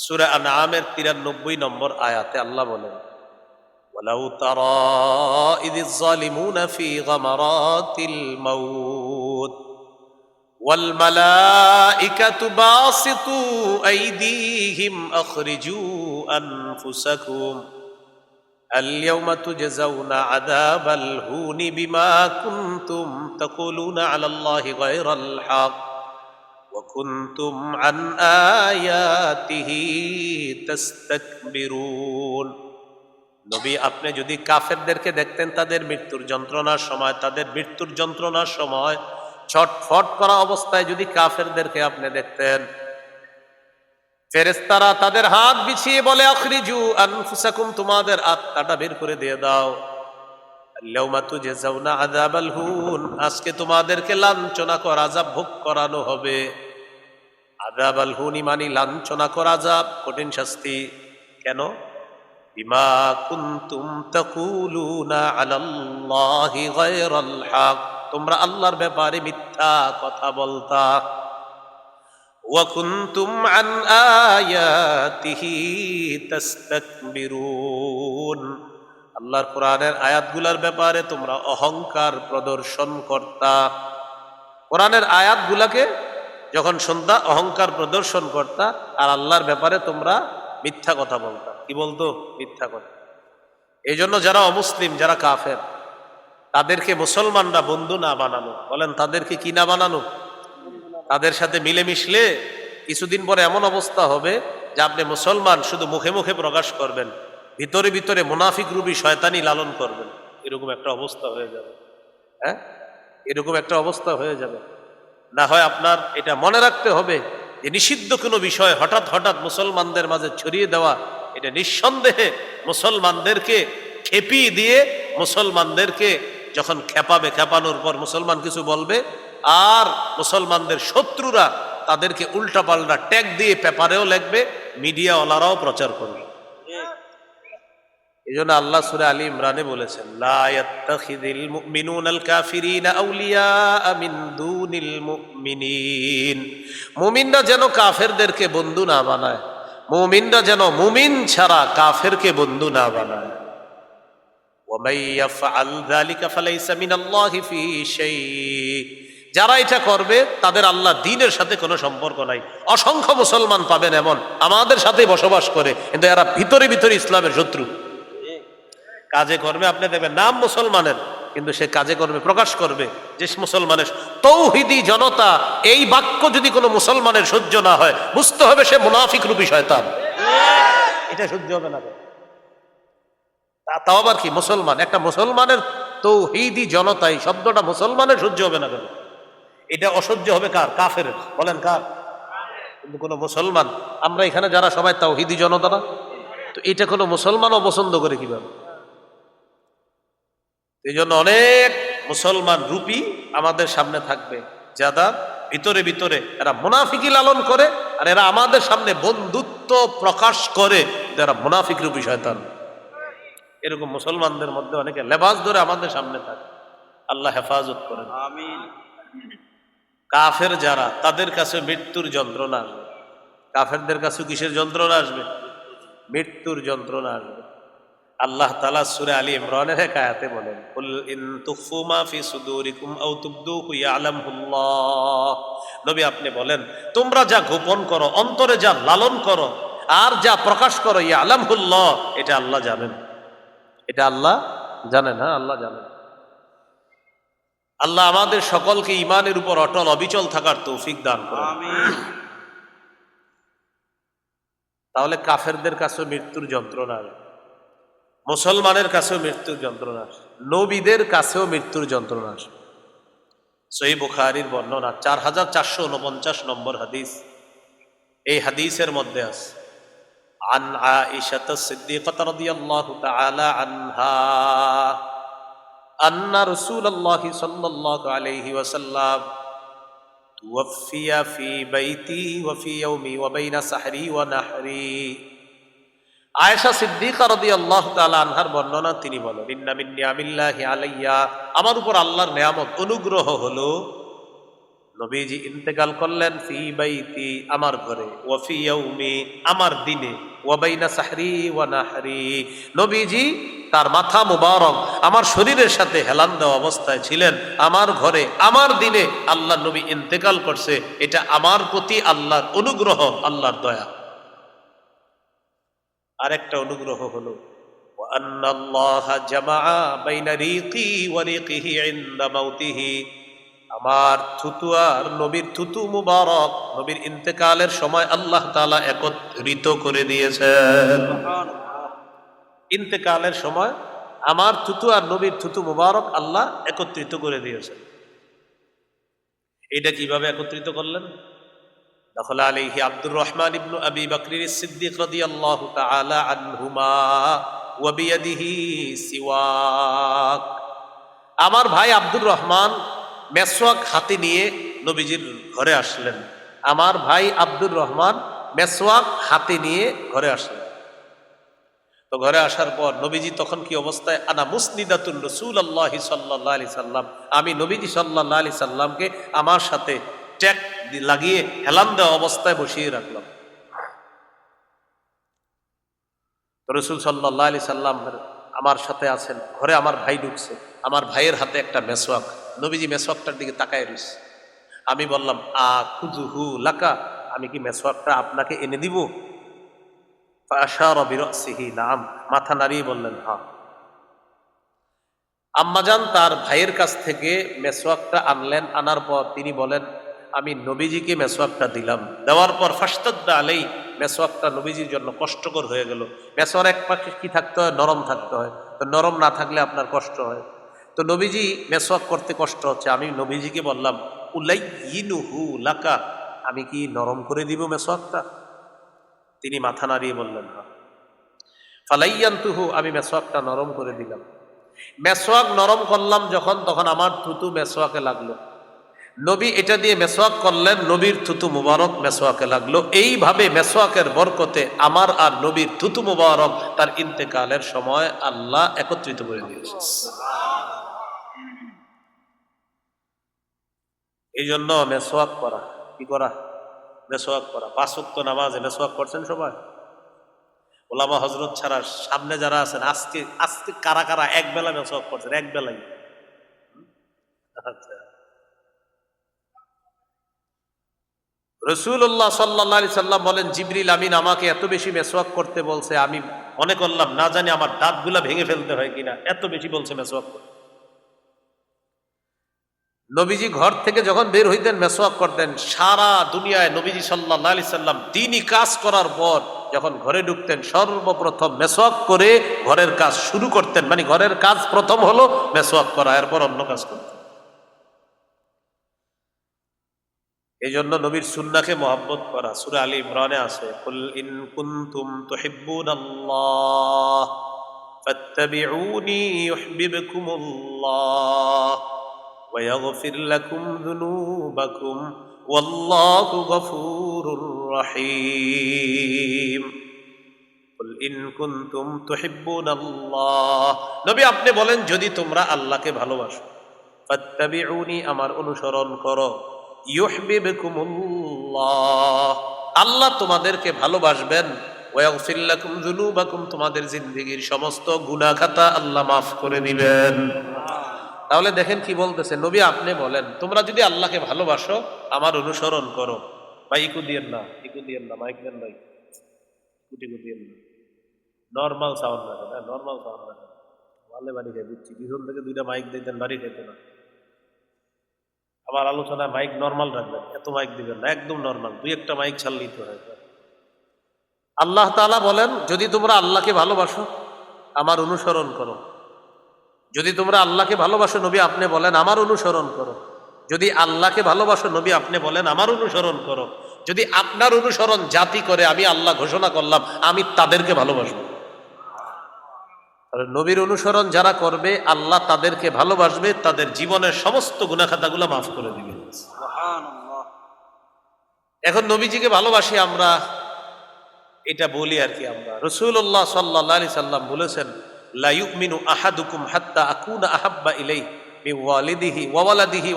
সুরা আনামের তিরানব্বই নম্বর আয়াতে আল্লাহ বলেন ولو ترى إذ الظالمون في غمرات الموت والملائكة باسطوا أيديهم أخرجوا أنفسكم اليوم تجزون عذاب الهون بما كنتم تقولون على الله غير الحق وكنتم عن آياته تستكبرون নবী আপনি যদি কাফেরদেরকে দেখতেন তাদের মৃত্যুর যন্ত্রণার সময় তাদের মৃত্যুর যন্ত্রণার সময় ছটফট করা অবস্থায় যদি কাফেরদেরকে আপনি দেখতেন ফেরেস্তারা তাদের হাত বিছিয়ে বলে আখরিজু আনফুসাকুম তোমাদের আত্মাটা বের করে দিয়ে দাও আল্লাউমা তুজাউনা আযাবাল হুন আজকে তোমাদেরকে লাঞ্ছনা কর আযাব ভোগ করানো হবে আদাব আল হুনি মানি লাঞ্ছনা করা যাক, কঠিন শাস্তি। কেন? বিমা কুন্তুম তাকুলুনা আলাল্লাহি গায়রাল হক। তোমরা আল্লাহর ব্যাপারে মিথ্যা কথা বলতা। ওয়া কুন্তুম আন আয়াতিহি তাস্তাকবিরুন। আল্লাহর কোরআনের আয়াতগুলার ব্যাপারে তোমরা অহংকার প্রদর্শন করতা। কোরআনের আয়াতগুলাকে যখন শুনতা অহংকার প্রদর্শন করতা আর আল্লাহর ব্যাপারে তোমরা মিথ্যা কথা বলতা। কি বলতো? মিথ্যা কথা। এই জন্য যারা অমুসলিম, যারা কাফের, তাদেরকে মুসলমানরা বন্ধু না বানানো। বলেন, তাদেরকে কি না বানানো? তাদের সাথে মিলে মিশলে কিছুদিন পরে এমন অবস্থা হবে যে আপনি মুসলমান, শুধু মুখে মুখে প্রকাশ করবেন, ভিতরে ভিতরে মুনাফিক রূপী শয়তানি লালন করবেন। এরকম একটা অবস্থা হয়ে যাবে। হ্যাঁ? এরকম একটা অবস্থা হয়ে যাবে। না হয় আপনার এটা মনে রাখতে হবে যে নিষিদ্ধ কোনো বিষয় হঠাৎ হঠাৎ মুসলমানদের মাঝে ছড়িয়ে দেওয়া, এটা নিঃসন্দেহে মুসলমানদেরকে খেপিয়ে দিয়ে মুসলমানদেরকে যখন খেপাবে, খেপানোর পর মুসলমান কিছু বলবে, আর মুসলমানদের শত্রুরা তাদেরকে উল্টা পাল্টা ট্যাগ দিয়ে পেপারেও লেখবে, মিডিয়াওয়ালারাও প্রচার করবে। এই জন্য আল্লাহ সুরে আলী ইমরানে বলেছেন মুমিনরা যেন কাফেরদেরকে বন্ধু না বানায়, মুমিনরা যেন মুমিন ছাড়া কাফেরকে বন্ধু না বানায়। যারা এটা করবে, তাদের আল্লাহ দিনের সাথে কোনো সম্পর্ক নাই। অসংখ্য মুসলমান পাবেন এমন, আমাদের সাথে বসবাস করে, কিন্তু এরা ভিতরে ভিতরে ইসলামের শত্রু। কাজে কর্মে আপনি দেখবেন নাম মুসলমানের, কিন্তু সে কাজে কর্মে প্রকাশ করবে। যে মুসলমানের তৌহিদি জনতা, এই বাক্য যদি কোনো মুসলমানের সহ্য না হয়, বুঝতে হবে সে মুনাফিক রূপী শয়তান। এটা সহ্য হবে না তাও আবার কি? মুসলমান। একটা মুসলমানের তৌহিদি জনতা, এই শব্দটা মুসলমানের সহ্য হবে না কেন? এটা অসহ্য হবে কার? কাফের। বলেন কার? কিন্তু কোনো মুসলমান আমরা এখানে যারা সবাই তাওহিদি জনতা না, তো এটা কোনো মুসলমানও পছন্দ করে কীভাবে? এই জন্য অনেক মুসলমান রূপী আমাদের সামনে থাকবে যারা ভিতরে ভিতরে এরা মুনাফিকি লালন করে আর এরা আমাদের সামনে বন্ধুত্ব প্রকাশ করে যারা মুনাফিক রূপী শয়তান। এরকম মুসলমানদের মধ্যে অনেকে লেবাস ধরে আমাদের সামনে থাকে। আল্লাহ হেফাজত করেন। আমিন। কাফের যারা তাদের কাছে মৃত্যুর যন্ত্রণা আসবে। কাফেরদের কাছে কিসের যন্ত্রণা আসবে? মৃত্যুর যন্ত্রণা আসবে। আল্লাহ তালা সুরে আলী ইমরানের এক আয়াতে বলেন কুল ইন তুখফু মা ফি সুদুরিকুম আও তুবদুহু ইয়ালামহুল্লাহ। নবী আপনি বলেন তোমরা যা গোপন করো অন্তরে যা লালন করো আর যা প্রকাশ করো ইয়ালামহুল্লাহ এটা আল্লাহ জানেন। এটা আল্লাহ জানেন হ্যাঁ আল্লাহ জানেন। আল্লাহ আমাদের সকলকে ইমানের উপর অটল অবিচল থাকার তৌফিক দান করুন। আমিন। তাহলে কাফেরদের কাছেও মৃত্যুর যন্ত্রণা মুসলমানের কাছেও মৃত্যুর যন্ত্রণা আসবে নবীদের কাছেও মৃত্যুর যন্ত্রণা আসবে সহি বুখারির বর্ণনা চার হাজার চারশো উনপঞ্চাশ নম্বর হাদিস এই হাদিসের মধ্যে আছে عن عائشة الصديقة رضي الله تعالى عنها أن رسول الله صلى الله عليه وسلم توفي في بيتي وفي يومي وبين سحري ونحري আয়েশা সিদ্দিকা রদি আল্লাহ আনহার বর্ণনা তিনি বলেন, ইন্না মিন নিয়ামিল্লাহি আলাইয়া। আমার উপর আল্লাহর নিয়ামত অনুগ্রহ হলো, নবীজি ইন্তেকাল করলেন ফি বাইতি, আমার ঘরে ওয়াফি ইয়াউমি, আমার দিনে ওয়াবাইনা সাহরি ওয়া নাহরি। নবীজি তার মাথা মুবারক, আমার শরীরের সাথে হেলান দেওয়া অবস্থায় ছিলেন, আমার ঘরে, আমার দিনে আল্লাহ নবী ইন্তেকাল করছে, এটা আমার প্রতি আল্লাহর অনুগ্রহ, আল্লাহর দয়া। আরেকটা অনুগ্রহ হল আমার থুতু আর নবীর থুতু মুবারক নবীর ইন্তেকালের সময় আল্লাহ তালা একত্রিত করে দিয়েছেন। ইন্তেকালের সময় আমার থুতু আর নবীর থুতু মুবারক আল্লাহ একত্রিত করে দিয়েছেন। এটা কীভাবে একত্রিত করলেন? দখল আলাইহি আব্দুর রহমান ইবনু আবি বকরির সিদ্দিক রাদিয়াল্লাহু তাআলা আনহুমা ওয়া বিয়াদিহি সিওয়াক। আমার ভাই আব্দুর রহমান মেসওয়াক হাতে নিয়ে নবীজির ঘরে আসলেন। আমার ভাই আব্দুর রহমান মেসওয়াক হাতে নিয়ে ঘরে আসলেন। তো ঘরে আসার পর নবীজি তখন কি অবস্থায়, আনা মুসনিদাতুল রসুল আল্লাহ সাল্লাহ আলি সাল্লাম, আমি নবীজি সাল্লাহ আলি সাল্লামকে আমার সাথে ট্যাক লাগিয়ে হেলান দেওয়া অবস্থায় বসিয়ে রাখলাম। রসুল সাল্লাহ আলি সাল্লাম আমার সাথে আছেন, ঘরে আমার ভাই ঢুকছে, আমার ভাইয়ের হাতে একটা মেসওয়াক, নবীজি মেসওয়াকটার দিকে তাকায় রইছে। আমি বললাম, আ খুজুহু লাকা, আমি কি মেসওয়াকটা আপনাকে এনে দিব? নাম, মাথা নাড়িয়ে বললেন হ্যাঁ আম্মাজান তার ভাইয়ের কাছ থেকে মেসওয়াকটা আনলেন, আনার পর তিনি বলেন আমি নবীজিকে মেসওয়াকটা দিলাম। দেওয়ার পর ফাস্তাদ্দা আলেই মেসওয়াকটা নবীজির জন্য কষ্টকর হয়ে গেল। মেসওয়ার এক পাশে কি থাকতে হয়? নরম থাকতে হয়। তো নরম না থাকলে আপনার কষ্ট হয়। তো নবীজি মেসওয়াক করতে কষ্ট হচ্ছে। আমি নবীজিকে বললাম উলাইনুহু লাকা। আমি কি নরম করে দিব মেসওয়াকটা তিনি মাথা নাড়িয়ে বললেন, না। ফালাইয়ান্তুহু, আমি মেসোয়াকটা নরম করে দিলাম। মেসোয়াক নরম করলাম যখন, তখন আমার থুতু মেসোয়াকে লাগল। নবী এটা দিয়ে মেসোয়াক করলেন, নবীর থুতু মুবারক মেসোয়াকে লাগল। এইভাবে মেসোয়াকের বরকতে আমার আর নবীর থুতু মুবারক তার ইন্তেকালের সময় আল্লাহ একত্রিত করে দিয়েছে। এই জন্য মেসোয়াক করা, কি করা? মেসোয়াক করা। পাঁচ ওয়াক্ত নামাজে মেসোয়াক করছেন সবাই? ওলামা হজরত ছাড়া সামনে যারা আছেন, আজকে আজকে কারা কারা এক বেলা মেসোয়াক করছেন? এক বেলাই আচ্ছা। রসুল্লাহ সাল্লা সাল্লাম বলেন, জিবরিল আমিন আমাকে এত বেশি মেসোয়াক করতে বলছে, আমি মনে করলাম, না জানি আমার দাঁতগুলা ভেঙে ফেলতে হয় কিনা। এত বেশি বলছে মেসোয়াক করতে। নবীজি ঘর থেকে যখন বের হইতেন মেসোয়াক করতেন, সারা দুনিয়ায় নবীজি সাল্লাহ আলি সাল্লাম দিনই কাজ করার পর যখন ঘরে ঢুকতেন, সর্বপ্রথম মেসোয়াক করে ঘরের কাজ শুরু করতেন। মানে ঘরের কাজ প্রথম হলো মেসোয়াক করা, এরপর অন্য কাজ করতেন। এই জন্য নবীর সুন্নাকে মহাব্বত করা, সুরে আলী ইমরানে আছে, কুল ইন কুনতুম তুহিব্বুন আল্লাহ ফাত্তাবিউনি ইউহিব্বুকুম আল্লাহ ওয়া ইয়াগফির লাকুম যুনুবাকুম ওয়াল্লাহু গফুরুর রহিম। কুল ইন কুনতুম নবী আপনি বলেন, যদি তোমরা আল্লাহকে ভালোবাসো, ফাত্তাবিউনি আমার অনুসরণ করো। আল্লাহ তোমাদেরকে ভালোবাসবেন। তোমাদের সমস্ত আল্লাহ মাফ করে দিবেন। তাহলে দেখেন কি বলতেছে, নবী আপনি বলেন, তোমরা যদি আল্লাহকে ভালোবাসো, আমার অনুসরণ করো। ইকু দিয়েন না, ইকু দিয়েন না, মাইক দেন না। নর্মাল সাউন্ড রাখেন হ্যাঁ নর্মাল সাউন্ড রাখেন ভালো বাড়ি খেয়ে দিচ্ছি পিছন থেকে দুইটা মাইক দিতেন, বাড়ি খেতে না। আমার আলোচনায় মাইক নর্মাল রাখবেন, এত মাইক দিবেন না, একদম নর্মাল দুই একটা মাইক ছাড়লেই তো হয় আল্লাহ তাআলা বলেন, যদি তোমরা আল্লাহকে ভালোবাসো, আমার অনুসরণ করো। যদি তোমরা আল্লাহকে ভালোবাসো, নবী আপনি বলেন, আমার অনুসরণ করো। যদি আল্লাহকে ভালোবাসো, নবী আপনি বলেন, আমার অনুসরণ করো। যদি আপনার অনুসরণ জাতি করে আমি আল্লাহ ঘোষণা করলাম, আমি তাদেরকে ভালোবাসবো। নবীর অনুসরণ যারা করবে আল্লাহ তাদেরকে ভালোবাসবে তাদের জীবনের সমস্ত গুণাখাতাগুলো মাফ করে দিবে। এখন নবীজিকে ভালোবাসি আমরা এটা বলি আর কি আমরা। রসুল্লাহ সাল্লাহ আলি সাল্লাম বলেছেন লা ইউমিনু আহাদুকুম হাত্তা আকুনা আহাব্বা ইলাই মি ওয়ালিদিহি ওয়ালাদিহি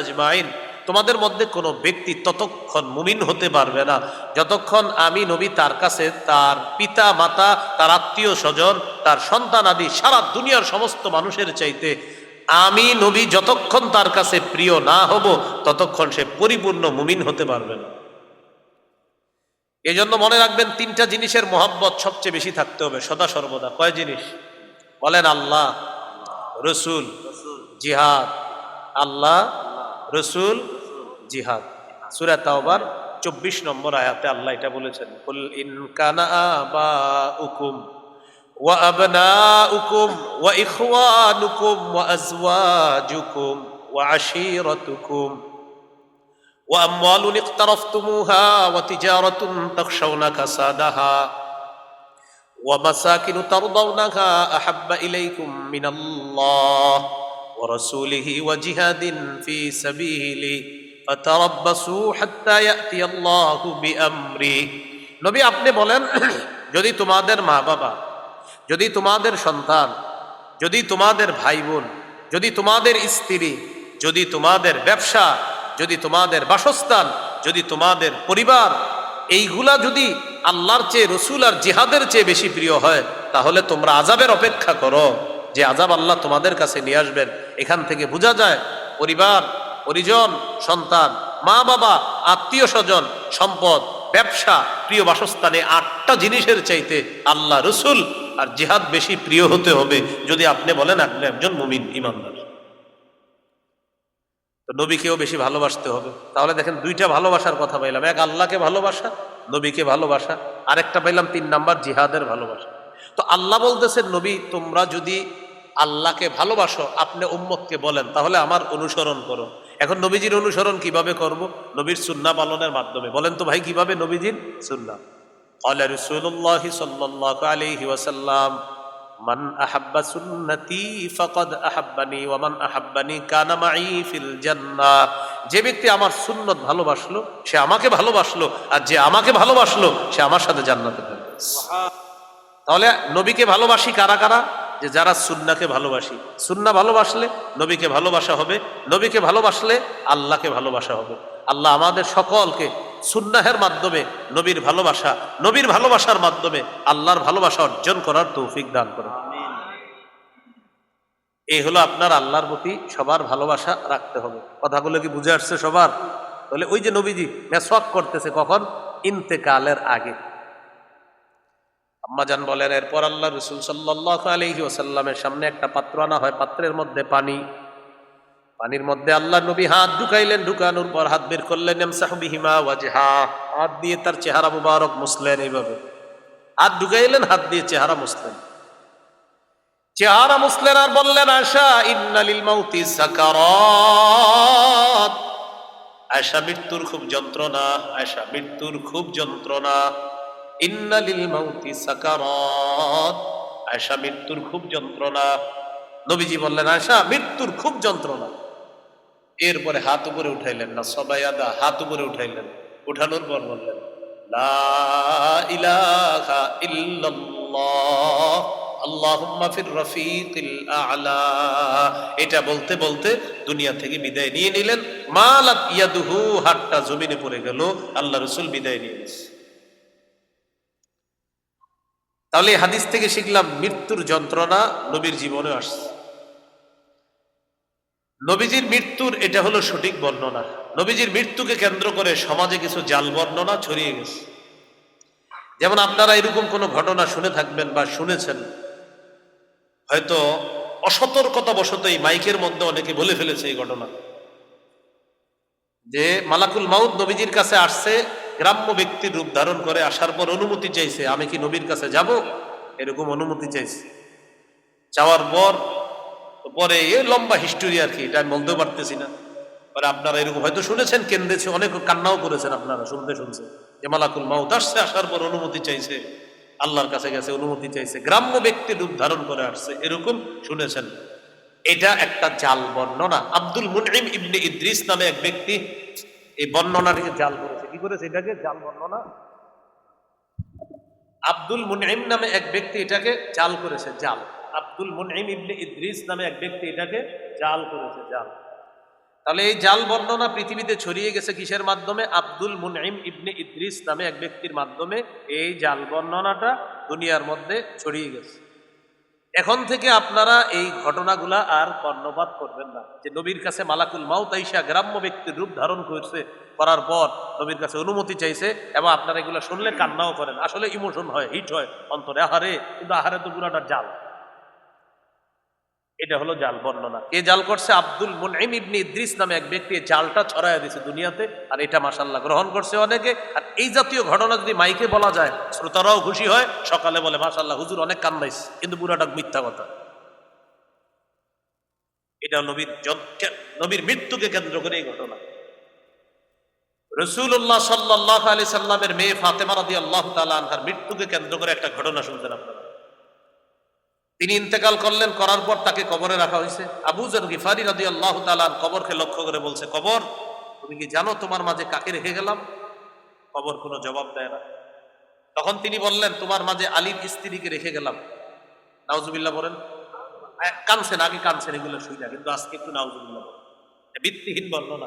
আজমাইন। তোমাদের মধ্যে কোনো ব্যক্তি ততক্ষণ মুমিন হতে পারবে না। যতক্ষণ আমি নবী তার কাছে তার পিতা, মাতা, তার আত্মীয় স্বজন, তার সন্তান আদি সারা দুনিয়ার সমস্ত মানুষের চাইতে আমি নবী যতক্ষণ তার কাছে প্রিয় না হব, ততক্ষণ সে পরিপূর্ণ মুমিন হতে পারবে না। এই জন্য মনে রাখবেন, তিনটা জিনিসের মহাব্বত সবচেয়ে বেশি থাকতে হবে, সদা সর্বদা। কয় জিনিস? বলেন, আল্লাহ, রসুল, জিহাদ। আল্লাহ, রসুল জিহাদ সুরা তাওবার চব্বিশ নম্বর আয়াতে আল্লাহ এটা বলেছেন কুল ইন কানা আবাউকুম ওয়া আবনাউকুম ওয়া ইখওয়ানুকুম ওয়া আজওয়াজুকুম ওয়া আশীরাতুকুম وأموال اقترفتموها وتجارة تخشون كسادها ومساكن ترضونها أحب إليكم من الله ورسوله وجهاد في سبيله নবী, আপনি বলেন, যদি তোমাদের মা বাবা যদি তোমাদের সন্তান, যদি তোমাদের ভাই বোন যদি তোমাদের স্ত্রী, যদি তোমাদের ব্যবসা, যদি তোমাদের বাসস্থান, যদি তোমাদের পরিবার, এইগুলা যদি আল্লাহর চেয়ে, রসুল আর জিহাদের চেয়ে বেশি প্রিয় হয়, তাহলে তোমরা আজাবের অপেক্ষা করো। যে আজাব আল্লাহ তোমাদের কাছে নিয়ে আসবেন, এখান থেকে বোঝা যায়, পরিবার পরিজন, সন্তান, মা বাবা, আত্মীয় স্বজন, সম্পদ, ব্যবসা, প্রিয় বাসস্থানে আটটা জিনিসের চাইতে আল্লাহ রসুল আর জিহাদ বেশি প্রিয় হতে হবে যদি আপনি বলেন আপনি একজন মুমিন, ইমানদার। তো নবীকেও বেশি ভালোবাসতে হবে। তাহলে দেখেন দুইটা ভালোবাসার কথা পাইলাম। এক আল্লাহকে ভালোবাসা, নবীকে ভালোবাসা। আরেকটা পাইলাম তিন নাম্বার, জিহাদের ভালোবাসা। তো আল্লাহ বলতেছেন, নবী, তোমরা যদি আল্লাহকে ভালোবাসো, আপনি উম্মতকে বলেন, তাহলে আমার অনুসরণ করো। এখন নবীজির অনুসরণ কিভাবে করব নবীর সুন্না পালনের মাধ্যমে বলেন তো ভাই কিভাবে নবীজির সুন্না قال رسول الله صلى الله عليه وسلم من أحب سنتي فقد أحبني ومن أحبني كان معي في الجنة যে ব্যক্তি আমার সুন্নত ভালোবাসলো সে আমাকে ভালোবাসলো আর যে আমাকে ভালোবাসলো সে আমার সাথে জান্নাতে থাকবে তাহলে নবীকে ভালোবাসি কারা কারা যে যারা সুন্নাকে ভালোবাসি, সুন্না ভালোবাসলে নবীকে ভালোবাসা হবে, নবীকে ভালোবাসলে আল্লাহকে ভালোবাসা হবে। আল্লাহ আমাদের সকলকে সুন্নাহের মাধ্যমে নবীর ভালোবাসা, নবীর ভালোবাসার মাধ্যমে আল্লাহর ভালোবাসা অর্জন করার তৌফিক দান করে এই হলো আপনার আল্লাহর প্রতি সবার ভালোবাসা রাখতে হবে। কথাগুলো কি বুঝে আসছে সবার? তাহলে ওই যে নবীজি মেসওয়াক করতেছে কখন? ইন্তেকালের আগে। আম্মাজান বলেন, এরপর আল্লাহ রসুল সাল্লাহ আলহি ওসাল্লামের সামনে একটা পাত্র আনা হয়, পাত্রের মধ্যে পানি। পানির মধ্যে আল্লাহ নবী হাত ঢুকাইলেন, ঢুকানোর পর হাত বের করলেন হাত দিয়ে তার চেহারা মুবারক মুসলেন এইভাবে। হাত ঢুকাইলেন, হাত দিয়ে চেহারা মুসলেন। চেহারা মুসলেন আর বললেন, আশা ইন্নালিল সাকারাত। আশা মৃত্যুর খুব যন্ত্রণা, আশা মৃত্যুর খুব যন্ত্রণা। ইন্নালিল মাউতি সাকারাত। আশা মৃত্যুর খুব যন্ত্রণা। নবীজি বললেন আশা মৃত্যুর খুব যন্ত্রণা। এরপরে হাত উপরে উঠাইলেন না, সবাই আদা, হাত উপরে উঠাইলেন। উঠানোর পর বললেন এটা বলতে বলতে দুনিয়া থেকে বিদায় নিয়ে নিলেন। মালাত ইয়াদুহু, হাতটা জমিনে পড়ে গেল, আল্লাহ রসুল বিদায় নিয়ে নিয়েছে। তাহলে হাদিস থেকে শিখলাম মৃত্যুর যন্ত্রণা নবীর জীবনে আসছে। নবীজির মৃত্যুর এটা হলো সঠিক বর্ণনা। নবীজির মৃত্যুকে কেন্দ্র করে সমাজে কিছু জাল বর্ণনা ছড়িয়ে গেছে। যেমন আপনারা এরকম কোনো ঘটনা শুনে থাকবেন বা শুনেছেন, হয়তো অসতর্কতা বশত এই মাইকের মধ্যে অনেকে বলে ফেলেছে এই ঘটনা। যে মালাকুল মাউদ নবীজির কাছে আসছে গ্রাম্য ব্যক্তির রূপ ধারণ করে আসার পর অনুমতি চাইছে, আমি কি নবীর কাছে যাব? এরকম অনুমতি চাইছে। যাওয়ার পর, পরে এ লম্বা হিস্টোরি আর কি, এটা আমি বলতেও পারতেছি না। পরে আপনারা এরকম হয়তো শুনেছেন কেন্দ্রেছে অনেক কান্নাও করেছেন আপনারা, শুনতে শুনছে যে মালাকুল মাউত আসছে, আসার পর অনুমতি চাইছে, আল্লাহর কাছে গেছে, অনুমতি চাইছে। গ্রাম্য ব্যক্তি রূপ ধারণ করে আসছে, এরকম শুনেছেন। এটা একটা জাল বর্ণনা। আব্দুল মুনইম ইবনে ইদ্রিস নামে এক ব্যক্তি, এই বর্ণনাটিকে জাল করেছে কি করেছে এটাকে জাল বর্ণনা আব্দুল মুনইম নামে এক ব্যক্তি এটাকে জাল করেছে, জাল। আব্দুল মুনইম ইবনে ইদ্রিস নামে এক ব্যক্তি এটাকে জাল করেছে, জাল। তাহলে এই জাল বর্ণনা পৃথিবীতে ছড়িয়ে গেছে কিসের মাধ্যমে? আব্দুল মুনইম ইবনে ইদ্রিস নামে এক ব্যক্তির মাধ্যমে এই জাল বর্ণনাটা দুনিয়ার মধ্যে ছড়িয়ে গেছে। এখন থেকে আপনারা এই ঘটনাগুলা আর কর্ণপাত করবেন না। যে নবীর কাছে মালাকুল মাউতাইশা গ্রাম্য ব্যক্তির রূপ ধারণ করছে, করার পর নবীর কাছে অনুমতি চাইছে এবং আপনারা এগুলো শুনলে কান্নাও করেন। আসলে ইমোশন হয়, হিট হয়, অন্তরে আহারে, কিন্তু আহারে তো পুরাটা জাল। এটা হলো জাল বর্ণনা। কে জাল করছে আব্দুল মুনইম ইবনে ইদ্রিস নামে এক ব্যক্তি জালটা ছড়াইয়া দিয়েছে দুনিয়াতে, আর এটা মাসাল্লাহ গ্রহণ করছে অনেকে। আর এই জাতীয় ঘটনা যদি মাইকে বলা যায়, শ্রোতারাও খুশি হয়, সকালে বলে মাসাল্লাহ হুজুর অনেক কান্দাইছে। কিন্তু পুরাটা মিথ্যা কথা। এটা নবীর নবীর মৃত্যুকে কেন্দ্র করে এই ঘটনা। রসুল্লাহ সাল্লাহ আলি সাল্লামের মেয়ে ফাতেমা রাদি আল্লাহ তালা আনহার মৃত্যুকে কেন্দ্র করে একটা ঘটনা শুনছেন আপনারা তিনি ইন্তেকাল করলেন করার পর তাকে কবরে রাখা হয়েছে। আবু জার গিফারি রাদি আল্লাহ তালান কবরকে লক্ষ্য করে বলছে কবর তুমি কি জানো তোমার মাঝে কাকে রেখে গেলাম? কবর কোনো জবাব দেয় না। তখন তিনি বললেন তোমার মাঝে আলীর স্ত্রীকে রেখে গেলাম। নাউজুবিল্লাহ বলেন আহ, কানছেন আগে কানছেন এগুলো শুই কিন্তু আজকে একটু নাউজুবিল্লাহ বলেন। ভিত্তিহীন বর্ণনা।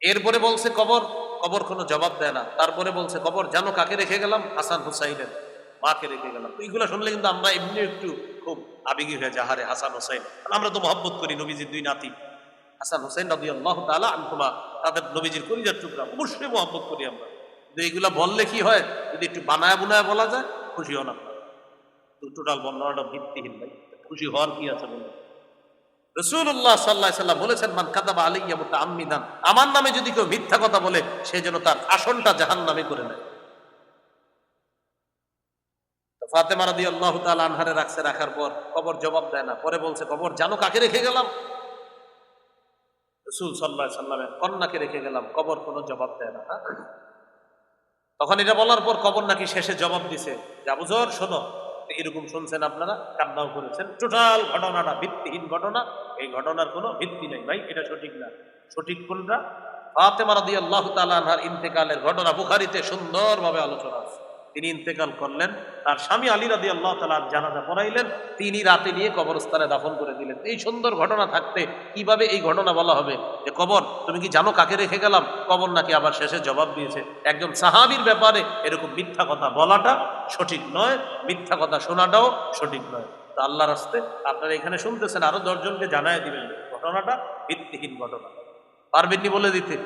এরপরে বলছে কবর কবর কোনো জবাব দেয় না। তারপরে বলছে কবর জানো কাকে রেখে গেলাম? হাসান হুসাইনের। মাকে রেখে গেলাম। এইগুলো শুনলে কিন্তু আমরা এমনি একটু খুব আবেগী হয়ে যাহারে হাসান হুসাইন কারণ আমরা তো মহব্বত করি নবীজির দুই নাতি। হাসান হুসাইন নদী আল্লাহ তালা আনকুমা তাদের নবীজির কলিজার টুকরা। অবশ্যই মহব্বত করি আমরা। কিন্তু এইগুলা বললে কি হয়? যদি একটু বানায় বুনায় বলা যায়, খুশি হন আপনারা। টোটাল বর্ণনাটা ভিত্তিহীন ভাই। খুশি হওয়ার কি আছে বলুন? রসুল্লাহ সাল্লাহ সাল্লাম বলেছেন, মান কাদাবা আলিয়া মুতা আম্মিদান আমার নামে যদি কেউ মিথ্যা কথা বলে, সে যেন তার আসনটা জাহান নামে করে নেয়। আল্লাহ তাআলা আনহারে রাখছে রাখার পর কবর জবাব দেয় না। পরে বলছে, কবর জানো কাকে রেখে গেলাম? রসুল সাল্লাহ সাল্লামের কন্যাকে রেখে গেলাম। কবর কোনো জবাব দেয় না? তখন এটা বলার পর কবর নাকি শেষে জবাব দিছে। শোনো এরকম শুনছেন আপনারা? কান্নাও করেছেন। টোটাল ঘটনাটা ভিত্তিহীন ঘটনা। এই ঘটনার কোনো ভিত্তি নেই। ভাই, এটা সঠিক না। সঠিক কোনটা? ফাতেমা রাদিয়াল্লাহু তাআলা আনহার ইন্তেকালের ঘটনা বুখারীতে সুন্দরভাবে আলোচনা আছে। তিনি ইন্তেকাল করলেন। তার স্বামী আলী রাদি আল্লাহ তালা জানাজা পড়াইলেন। তিনি রাতে নিয়ে কবরস্থানে দাফন করে দিলেন। এই সুন্দর ঘটনা থাকতে কীভাবে এই ঘটনা বলা হবে? যে কবর, তুমি কি জানো কাকে রেখে গেলাম? কবর নাকি আবার শেষে জবাব দিয়েছে। একজন সাহাবির ব্যাপারে এরকম মিথ্যা কথা বলাটা সঠিক নয়, মিথ্যা কথা শোনাটাও সঠিক নয়। তা আল্লাহ রাস্তে আপনারা এখানে শুনতেছেন, আরও দশজনকে জানায় দিবেন। ঘটনাটা ভিত্তিহীন ঘটনা। পারবেননি বলে দিতে?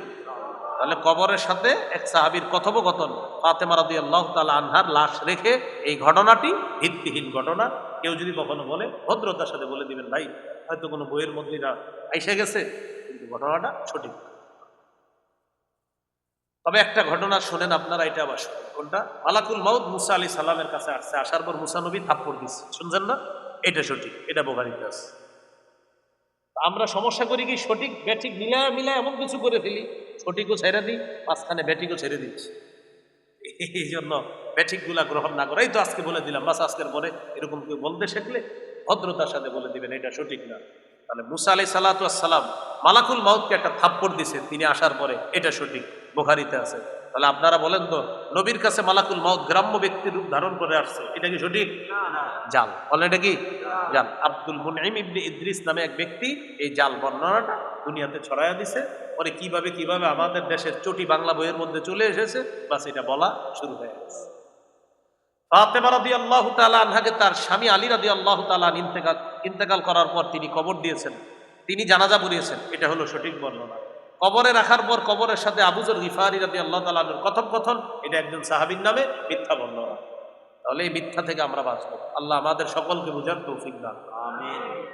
তাহলে কবরের সাথে এক সাহাবির কথোপকথন। ফাতেমা রাদি আল্লাহ তালা আনহার লাশ রেখে এই ঘটনাটি ভিত্তিহীন ঘটনা। কেউ যদি কখনো বলে, ভদ্রতার সাথে বলে দিবেন, ভাই, হয়তো কোনো বইয়ের এটা এসে গেছে, কিন্তু ঘটনাটা সঠিক তবে একটা ঘটনা শোনেন আপনারা, এটা আবার কোনটা? মালাকুল মাউদ মুসা আলী সালামের কাছে আসছে, আসার পর মুসা নবী থাপ্পড় দিচ্ছে শুনছেন না? এটা সঠিক, এটা বোগারিতে আছে। আমরা সমস্যা করি কি সঠিক, ব্যাঠিক মিলায় মিলায় এমন কিছু করে ফেলি। সঠিকও ছেড়ে দিই, মাঝখানে ব্যাটিকও ছেড়ে দিচ্ছি। এই জন্য ব্যাটিকগুলা গ্রহণ না করাই তো আজকে বলে দিলাম। বাস আজকের পরে এরকম কেউ বলতে শিখলে ভদ্রতার সাথে বলে দিবেন, এটা সঠিক না। তাহলে মুসা আলি সালাতু সালাতাম মালাকুল মাউদকে একটা থাপ্পড় দিছে, তিনি আসার পরে এটা সঠিক। বোখারিতে আছে। তাহলে আপনারা বলেন তো নবীর কাছে মালাকুল মাউদ গ্রাম্য ব্যক্তির রূপ ধারণ করে আসছে এটা কি সঠিক? জাল। বলেন এটা কি? জাল। আব্দুল মুনইম ইবনে ইদ্রিস নামে এক ব্যক্তি এই জাল বর্ণনাটা দুনিয়াতে ছড়াইয়া দিছে পরে কীভাবে কীভাবে আমাদের দেশের চটি বাংলা বইয়ের মধ্যে চলে এসেছে বাস এটা বলা শুরু হয়ে গেছে। ফাতেমা তার স্বামী আলী রাদিয়াল্লাহু তাআলা ইন্তেকাল ইন্তেকাল করার পর তিনি কবর দিয়েছেন। তিনি জানাজা পড়িয়েছেন। এটা হলো সঠিক বর্ণনা। কবরে রাখার পর কবরের সাথে আবুজর গিফারি রাদিয়াল্লাহু কথম কথোপকথন, এটা একজন সাহাবির নামে মিথ্যা বর্ণনা। তাহলে এই মিথ্যা থেকে আমরা বাঁচব। আল্লাহ আমাদের সকলকে বুঝার তৌফিক দান আমিন।